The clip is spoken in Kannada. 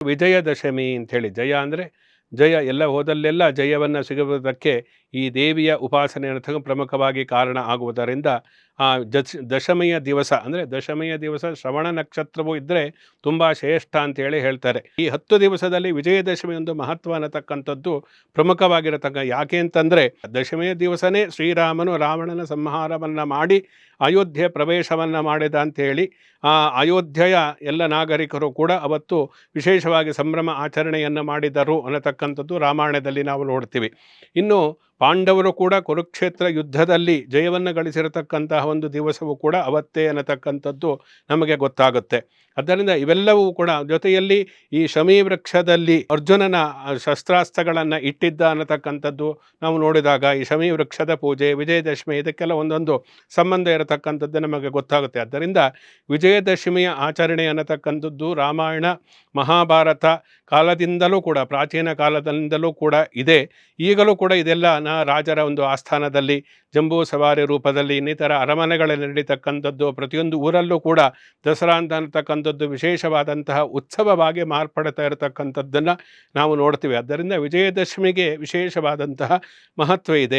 ವಿಜಯದಶಮಿ ಹೇಳಿ ಜಯ ಅಂದರೆ ಜಯ ಎಲ್ಲ ಹೋದಲ್ಲೆಲ್ಲ ಜಯವನ್ನು ಸಿಗುವುದಕ್ಕೆ ಈ ದೇವಿಯ ಉಪಾಸನೆ ಅನ್ನೋದು ಪ್ರಮುಖವಾಗಿ ಕಾರಣ ಆಗುವುದರಿಂದ, ಆ ದಶ, ದಶಮಿಯ ದಿವಸ ಅಂದರೆ ದಶಮಿಯ ದಿವಸ ಶ್ರವಣ ನಕ್ಷತ್ರವೂ ಇದ್ದರೆ ತುಂಬ ಶ್ರೇಷ್ಠ ಅಂತೇಳಿ ಹೇಳ್ತಾರೆ. ಈ ಹತ್ತು ದಿವಸದಲ್ಲಿ ವಿಜಯದಶಮಿ ಒಂದು ಮಹತ್ವ ಅನ್ನತಕ್ಕಂಥದ್ದು ಪ್ರಮುಖವಾಗಿರತಕ್ಕ ಯಾಕೆ ಅಂತಂದರೆ, ದಶಮಿಯ ದಿವಸನೇ ಶ್ರೀರಾಮನು ರಾವಣನ ಸಂಹಾರವನ್ನು ಮಾಡಿ ಅಯೋಧ್ಯೆ ಪ್ರವೇಶವನ್ನು ಮಾಡಿದ ಅಂಥೇಳಿ ಆ ಅಯೋಧ್ಯೆಯ ಎಲ್ಲ ನಾಗರಿಕರು ಕೂಡ ಅವತ್ತು ವಿಶೇಷವಾಗಿ ಸಂಭ್ರಮ ಆಚರಣೆಯನ್ನು ಮಾಡಿದರು ಅನ್ನತಕ್ಕಂಥದ್ದು ರಾಮಾಯಣದಲ್ಲಿ ನಾವು ನೋಡ್ತೀವಿ. ಇನ್ನು ಪಾಂಡವರು ಕೂಡ ಕುರುಕ್ಷೇತ್ರ ಯುದ್ಧದಲ್ಲಿ ಜಯವನ್ನು ಗಳಿಸಿರತಕ್ಕಂತಹ ಒಂದು ದಿವಸವೂ ಕೂಡ ಅವತ್ತೇ ಅನ್ನತಕ್ಕಂಥದ್ದು ನಮಗೆ ಗೊತ್ತಾಗುತ್ತೆ. ಆದ್ದರಿಂದ ಇವೆಲ್ಲವೂ ಕೂಡ ಜೊತೆಯಲ್ಲಿ ಈ ಶಮಿ ವೃಕ್ಷದಲ್ಲಿ ಅರ್ಜುನನ ಶಸ್ತ್ರಾಸ್ತ್ರಗಳನ್ನು ಇಟ್ಟಿದ್ದ ಅನ್ನತಕ್ಕಂಥದ್ದು ನಾವು ನೋಡಿದಾಗ ಈ ಶಮಿ ವೃಕ್ಷದ ಪೂಜೆ, ವಿಜಯದಶಮಿ ಇದಕ್ಕೆಲ್ಲ ಒಂದೊಂದು ಸಂಬಂಧ ಇರತಕ್ಕಂಥದ್ದು ನಮಗೆ ಗೊತ್ತಾಗುತ್ತೆ. ಆದ್ದರಿಂದ ವಿಜಯದಶಮಿಯ ಆಚರಣೆ ಅನ್ನತಕ್ಕಂಥದ್ದು ರಾಮಾಯಣ, ಮಹಾಭಾರತ ಕಾಲದಿಂದಲೂ ಕೂಡ, ಪ್ರಾಚೀನ ಕಾಲದಿಂದಲೂ ಕೂಡ ಇದೆ. ಈಗಲೂ ಕೂಡ ಇದೆಲ್ಲ ನಾ ರಾಜರ ಒಂದು ಆಸ್ಥಾನದಲ್ಲಿ, ಜಂಬೂ ಸವಾರಿ ರೂಪದಲ್ಲಿ, ಇನ್ನಿತರ ಅರಮನೆಗಳಲ್ಲಿ ನಡೀತಕ್ಕಂಥದ್ದು, ಪ್ರತಿಯೊಂದು ಊರಲ್ಲೂ ಕೂಡ ದಸರಾ ಅಂತ ಅನ್ನತಕ್ಕಂಥದ್ದು ವಿಶೇಷವಾದಂತಹ ಉತ್ಸವವಾಗಿ ಮಾರ್ಪಡ್ತಾ ಇರತಕ್ಕಂಥದ್ದನ್ನು ನಾವು ನೋಡ್ತೀವಿ. ಆದ್ದರಿಂದ ವಿಜಯದಶಮಿಗೆ ವಿಶೇಷವಾದಂತಹ ಮಹತ್ವ ಇದೆ.